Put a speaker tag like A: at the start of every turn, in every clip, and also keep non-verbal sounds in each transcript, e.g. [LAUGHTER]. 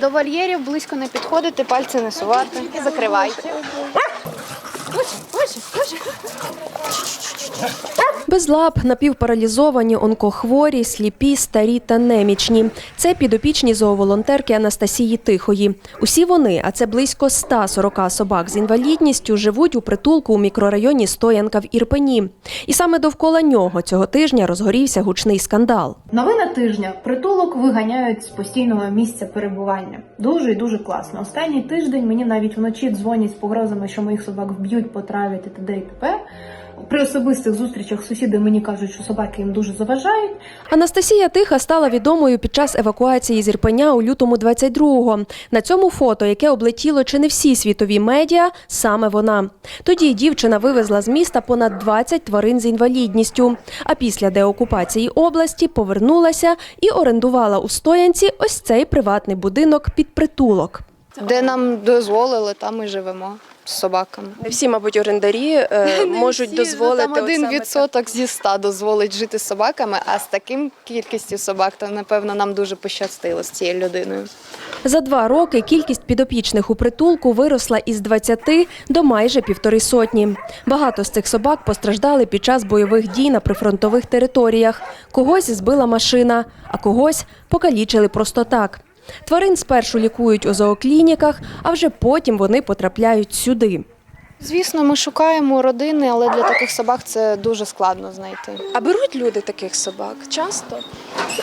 A: До вольєрів близько не підходити, пальці не сувати. Закривайте.
B: Без лап, напівпаралізовані, онкохворі, сліпі, старі та немічні. Це підопічні зооволонтерки Анастасії Тихої. Усі вони, а це близько 140 собак з інвалідністю, живуть у притулку у мікрорайоні Стоянка в Ірпені. І саме довкола нього цього тижня розгорівся гучний скандал.
C: Новина тижня притулок виганяють з постійного місця перебування. Дуже і дуже класно. Останній тиждень мені навіть вночі дзвонять з погрозами, що моїх собак вб'ють, потравлять і т.д. і т.п. При особистих зустрічах сусіди мені кажуть, що собаки їм дуже заважають.
B: Анастасія Тиха стала відомою під час евакуації з Ірпеня у лютому 22-го. На цьому фото, яке облетіло чи не всі світові медіа, саме вона. Тоді дівчина вивезла з міста понад 20 тварин з інвалідністю. А після деокупації області повернулася і орендувала у Стоянці ось цей приватний будинок під притулок.
A: Де нам дозволили, там і живемо з собаками.
B: Не всі, мабуть, орендарі е, [LAUGHS] можуть
A: Всі,
B: дозволити
A: Там один
B: саме
A: відсоток зі ста дозволить жити з собаками, а з таким кількістю собак, то напевно нам дуже пощастило з цією людиною.
B: За два роки кількість підопічних у притулку виросла із 20 до майже півтори сотні. Багато з цих собак постраждали під час бойових дій на прифронтових територіях. Когось збила машина, а когось покалічили просто так. Тварин спершу лікують у зооклініках, а вже потім вони потрапляють сюди.
A: Звісно, ми шукаємо родини, але для таких собак це дуже складно знайти.
B: А беруть люди таких собак часто?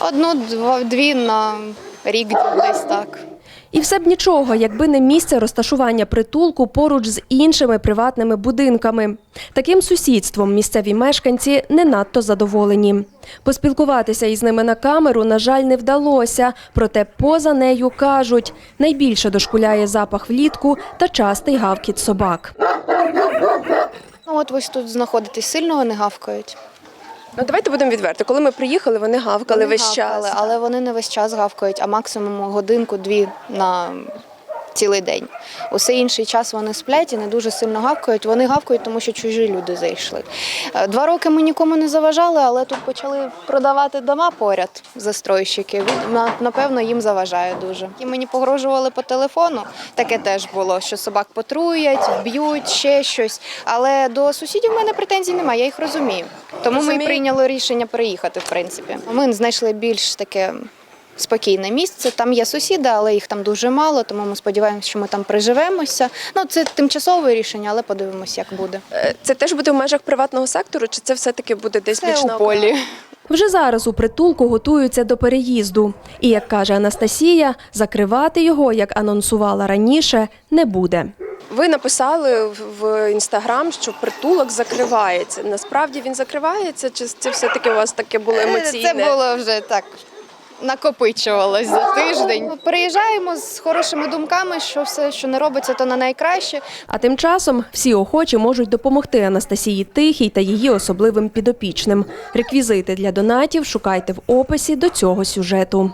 A: Одну, два, дві на рік десь так.
B: І все б нічого, якби не місце розташування притулку поруч з іншими приватними будинками. Таким сусідством місцеві мешканці не надто задоволені. Поспілкуватися із ними на камеру, на жаль, не вдалося. Проте поза нею кажуть, найбільше дошкуляє запах влітку та частий гавкіт собак.
A: Ну от ви тут знаходитесь, сильно вони гавкають.
B: Ну давайте будемо відверто. Коли ми приїхали, вони гавкали
A: Вони гавкали, але вони не весь час гавкають, а максимум годинку-дві на цілий день. Усе інший час вони сплять і не дуже сильно гавкають. Вони гавкають, тому що чужі люди зайшли. Е, Два роки ми нікому не заважали, але тут почали продавати дома поряд застройщики. Напевно, їм заважає дуже. І мені погрожували по телефону. Таке теж було, що собак потруять, б'ють, ще щось. Але до сусідів в мене претензій немає, я їх розумію. Тому ми і прийняли рішення переїхати, в принципі. Ми знайшли більш таке. Спокійне місце, там є сусіди, але їх там дуже мало, тому ми сподіваємося, що ми там приживемося. Ну це тимчасове рішення, але подивимося, як буде.
B: Е, Це теж буде в межах приватного сектору, чи це все-таки буде десь
A: Це
B: більш
A: у полі.
B: Вже зараз у притулку готуються до переїзду. І, як каже Анастасія, закривати його, як анонсувала раніше, не буде. Ви написали в інстаграм, що притулок закривається. Насправді він закривається, чи це все-таки у вас таке було емоційне?
A: Це було вже так. Накопичувалось за тиждень. Приїжджаємо з хорошими думками, що все, що не робиться, то на найкраще.
B: А тим часом всі охочі можуть допомогти Анастасії Тихій та її особливим підопічним. Реквізити для донатів шукайте в описі до цього сюжету.